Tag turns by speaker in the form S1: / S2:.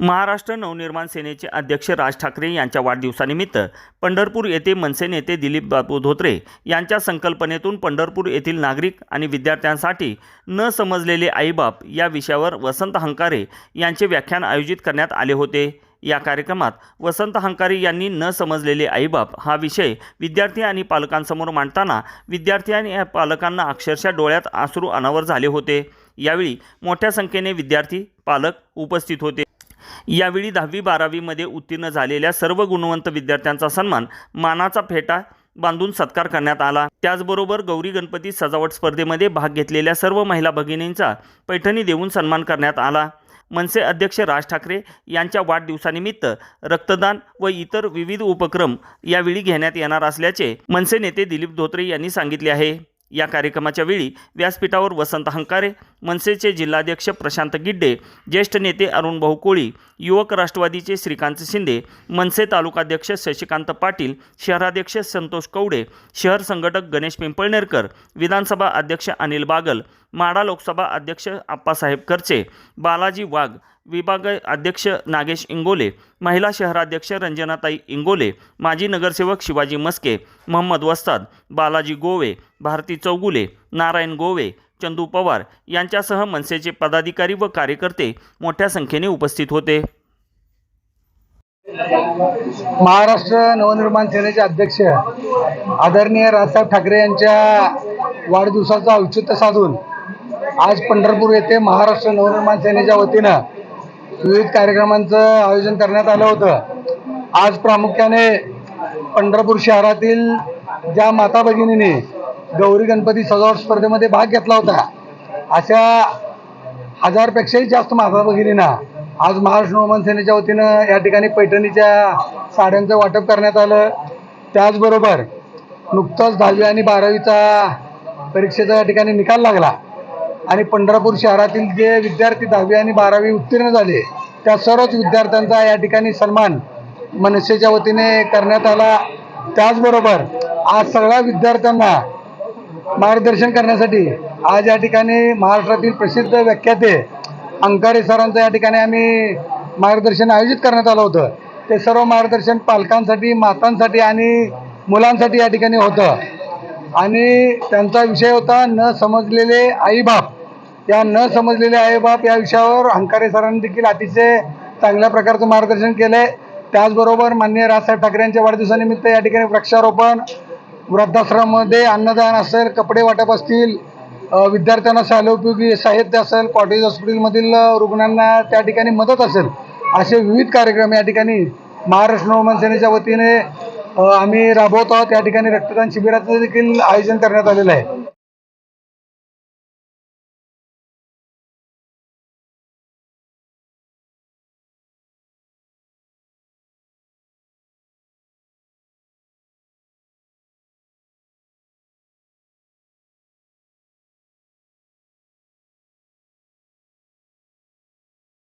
S1: महाराष्ट्र नवनिर्माण सेनेचे अध्यक्ष राज ठाकरे यांच्या वाढदिवसानिमित्त पंढरपूर येथे मनसे नेते दिलीप बापू धोत्रे यांच्या संकल्पनेतून पंढरपूर येथील नागरिक आणि विद्यार्थ्यांसाठी न समजलेले आईबाप या विषयावर वसंत हंकारे यांचे व्याख्यान आयोजित करण्यात आले होते. या कार्यक्रमात वसंत हंकारे यांनी न समजलेले आईबाप हा विषय विद्यार्थी आणि पालकांसमोर मांडताना विद्यार्थी आणि पालकांना अक्षरशः डोळ्यात आसरू अनावर झाले होते. यावेळी मोठ्या संख्येने विद्यार्थी पालक उपस्थित होते. यावेळी दहावी बारावीमध्ये उत्तीर्ण झालेल्या सर्व गुणवंत विद्यार्थ्यांचा सन्मान मानाचा फेटा बांधून सत्कार करण्यात आला. त्याचबरोबर गौरी गणपती सजावट स्पर्धेमध्ये भाग घेतलेल्या सर्व महिला भगिनींचा पैठणी देऊन सन्मान करण्यात आला. मनसे अध्यक्ष राज ठाकरे यांच्या वाढदिवसानिमित्त रक्तदान व इतर विविध उपक्रम यावेळी घेण्यात येणार असल्याचे मनसे नेते दिलीप धोत्रे यांनी सांगितले आहे. या कार्यक्रमाच्या वेळी व्यासपीठावर वसंत हंकारे मनसेचे जिल्हाध्यक्ष प्रशांत गिड्डे ज्येष्ठ नेते अरुण भाऊ कोळी युवक राष्ट्रवादीचे श्रीकांत शिंदे मनसे तालुकाध्यक्ष शशिकांत पाटील शहराध्यक्ष संतोष कवडे शहर संघटक गणेश पिंपळनेरकर विधानसभा अध्यक्ष अनिल बागल माडा लोकसभा अध्यक्ष आप्पासाहेब करचे बालाजी वाघ विभाग अध्यक्ष नागेश इंगोले महिला शहराध्यक्ष रंजनाताई इंगोले माजी नगरसेवक शिवाजी मस्के मोहम्मद वस्ताद बालाजी गोवे भारती चौगुले नारायण गोवे चंदू पवार यांच्यासह मनसेचे पदाधिकारी व कार्यकर्ते मोठ्या संख्येने उपस्थित होते.
S2: महाराष्ट्र नवनिर्माण सेनेचे अध्यक्ष आदरणीय राजसाहेब ठाकरे यांच्या वाढदिवसाचं औचित्य साधून आज पंढरपूर येथे महाराष्ट्र नवनिर्माण सेनेच्या वतीनं विविध कार्यक्रमांचं आयोजन करण्यात आलं होतं. आज प्रामुख्याने पंढरपूर शहरातील ज्या माता भगिनींनी गौरी गणपती सजावट स्पर्धेमध्ये भाग घेतला होता अशा हजारपेक्षाही जास्त माता भगिनींना आज महाराष्ट्र नवमान सेनेच्या वतीनं या ठिकाणी पैठणीच्या साड्यांचं वाटप करण्यात आलं. त्याचबरोबर नुकताच दहावी आणि बारावीचा परीक्षेचा या ठिकाणी निकाल लागला. आणि पंढरपूर शहरातील जे विद्यार्थी दहावी आणि बारावी उत्तीर्ण झाले त्या सर्वच विद्यार्थ्यांचा या ठिकाणी सन्मान मनसेच्या वतीने करण्यात आला. त्याचबरोबर आज सगळ्या विद्यार्थ्यांना मार्गदर्शन करण्यासाठी आज या ठिकाणी महाराष्ट्रातील प्रसिद्ध व्याख्याते अंकारे सरांचं या ठिकाणी आम्ही मार्गदर्शन आयोजित करण्यात आलं होतं. ते सर्व मार्गदर्शन पालकांसाठी मातांसाठी आणि मुलांसाठी या ठिकाणी होतं. आणि त्यांचा विषय होता न समजलेले आईबाप या न समजलेले आईबाप या विषयावर हंकारे सरांनी देखील अतिशय चांगल्या प्रकारचं मार्गदर्शन केलं आहे त्याचबरोबर माननीय राजसाहेब ठाकरे यांच्या वाढदिवसानिमित्त या ठिकाणी वृक्षारोपण वृद्धाश्रमामध्ये अन्नदान असेल कपडे वाटप असतील विद्यार्थ्यांना शालोपयोगी साहित्य असेल कॉटेज हॉस्पिटलमधील रुग्णांना त्या ठिकाणी मदत असेल असे विविध कार्यक्रम या ठिकाणी महाराष्ट्र नवमान सेनेच्या वतीने आम्ही राबवत आहोत. या ठिकाणी रक्तदान शिबिराचं देखील आयोजन करण्यात आलेलं आहे.